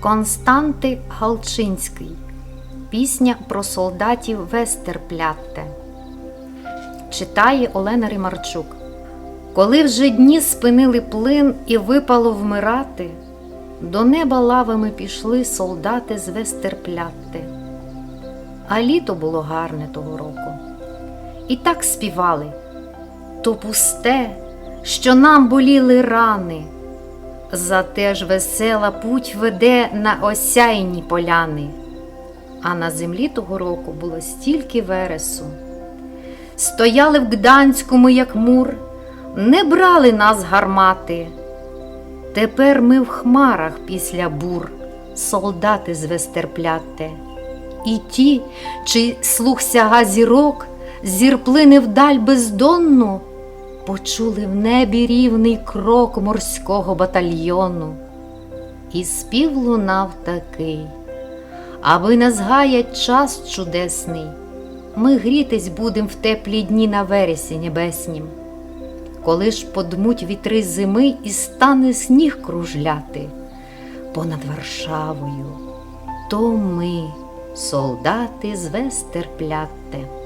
Константи Галчинський. Пісня про солдатів Вестерплятте. Читає Олена Римарчук. Коли вже дні спинили плин і випало вмирати, до неба лавами пішли солдати з Вестерплятте. А літо було гарне того року. І так співали то пусте, що нам боліли рани. Зате ж весела путь веде на осяйні поляни. А на землі того року було стільки вересу. Стояли в Гданському, як мур, не брали нас гармати. Тепер ми в хмарах після бур, солдати з Вестерплятте. І ті, чи слух сяга зірок, зір плине вдаль бездонну, почули в небі рівний крок морського батальйону. І спів лунав такий, аби не згаять час чудесний, ми грітись будем в теплі дні на вересі небеснім. Коли ж подмуть вітри зими і стане сніг кружляти понад Варшавою, то ми, солдати з Вестерплятте.